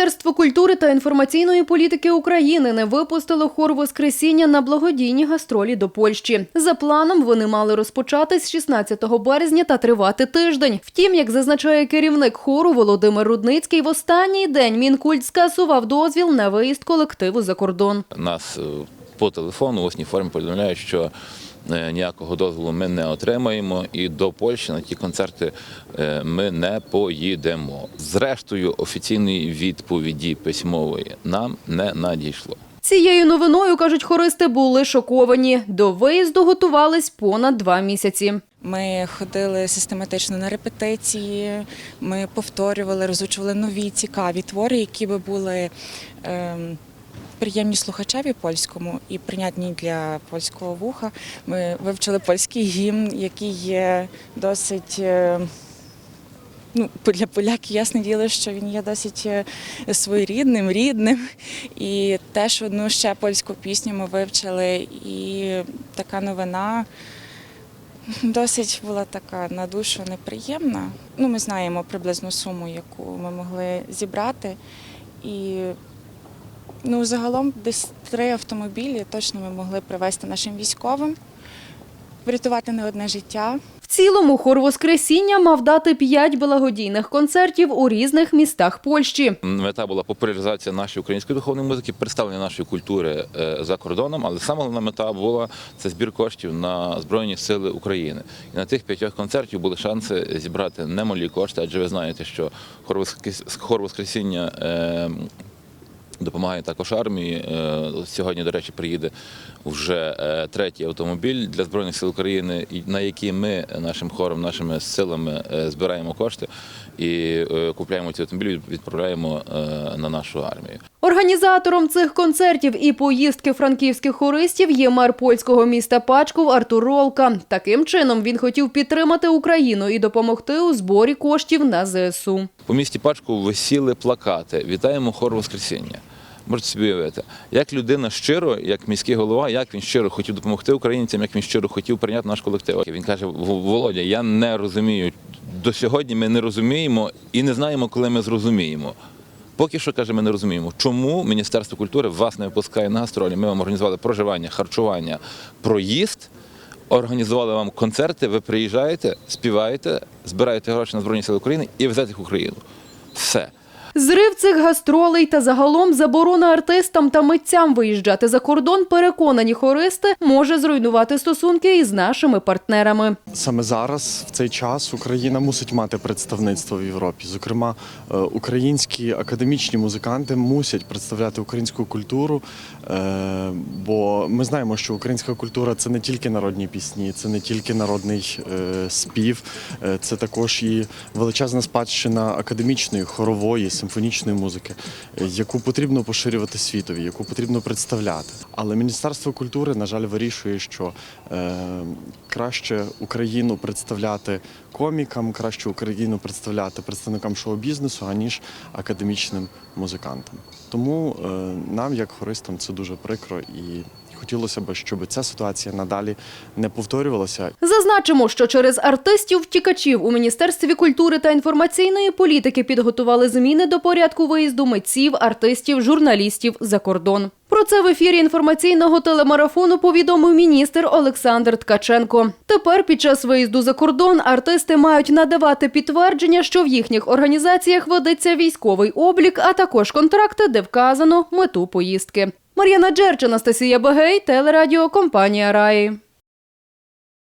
Міністерство культури та інформаційної політики України не випустило хор Воскресіння на благодійні гастролі до Польщі. За планом вони мали розпочатись 16 березня та тривати тиждень. Втім, як зазначає керівник хору Володимир Рудницький, в останній день Мінкульт скасував дозвіл на виїзд колективу за кордон. Нас е, по телефону в усній формі повідомляють, що ніякого дозволу ми не отримаємо, і до Польщі на ті концерти е, ми не поїдемо. Зрештою, офіційної відповіді письмової нам не надійшло. Цією новиною кажуть хористи, були шоковані. До виїзду готувались понад два місяці. Ми ходили систематично на репетиції, ми повторювали, розучували нові цікаві твори, які би були ем, приємні слухачеві польському і прийнятні для польського вуха. Ми вивчили польський гімн, який є досить. е, Ну, для поляків ясне діло, що він є досить е, своєрідним, рідним. І теж одну ще польську пісню ми вивчили. І така новина Досить була така на душу неприємна. Ну, ми знаємо приблизну суму, яку ми могли зібрати. І ну, загалом десь три автомобілі точно ми могли привезти нашим військовим, врятувати не одне життя. В цілому хор Воскресіння мав дати п'ять благодійних концертів у різних містах Польщі. Мета була популяризація нашої української духовної музики, представлення нашої культури е, за кордоном, але саме головна мета була це збір коштів на Збройні Сили України. І на тих п'ятьох концертів були шанси зібрати немалі кошти, адже ви знаєте, що хор хор Воскресіння. Допомагає також армії. Е, Сьогодні, до речі, приїде вже е, третій автомобіль для Збройних сил України, на який ми нашим хором, нашими силами е, збираємо кошти і купляємо ці автомобілі, відправляємо на нашу армію. Організатором цих концертів і поїздки франківських хористів є мер польського міста Пачков Артур Ролка. Таким чином він хотів підтримати Україну і допомогти у зборі коштів на ЗСУ. По місті Пачку висіли плакати Вітаємо хор Воскресіння. Можете собі уявити, як людина щиро, як міський голова, як він щиро хотів допомогти українцям, як він щиро хотів прийняти наш колектив. Він каже: Володя, я не розумію. До сьогодні ми не розуміємо і не знаємо, коли ми зрозуміємо. Поки що каже, ми не розуміємо, чому Міністерство культури вас не випускає на гастролі. Ми вам організували проживання, харчування, проїзд, організували вам концерти. Ви приїжджаєте, співаєте, збираєте гроші на Збройні Сили України і везете їх в Україну. Все. Зрив цих гастролей та загалом заборона артистам та митцям виїжджати за кордон, переконані хористи, може зруйнувати стосунки із нашими партнерами. Саме зараз, в цей час, Україна мусить мати представництво в Європі. Зокрема, е, українські академічні музиканти мусять представляти українську культуру, е, бо ми знаємо, що українська культура це не тільки народні пісні, це не тільки народний е, спів, це також і величезна спадщина академічної, хорової, симфонічної музики, яку потрібно поширювати світові, яку потрібно представляти. Але Міністерство культури, на жаль, вирішує, що е, краще Україну представляти комікам, краще Україну представляти представникам шоу-бізнесу, аніж академічним музикантам. Тому е, нам, як хористам, це дуже прикро і хотілося б, щоб ця ситуація надалі не повторювалася. Зазначимо, що через артистів-втікачів у Міністерстві культури та інформаційної політики підготували зміни до порядку виїзду митців, артистів, журналістів за кордон. Про це в ефірі інформаційного телемарафону повідомив міністр Олександр Ткаченко. Тепер під час виїзду за кордон артисти мають надавати підтвердження, що в їхніх організаціях ведеться військовий облік, а також контракти, де вказано мету поїздки. Мар'яна Джерч, Анастасія телерадіо компанія Раї.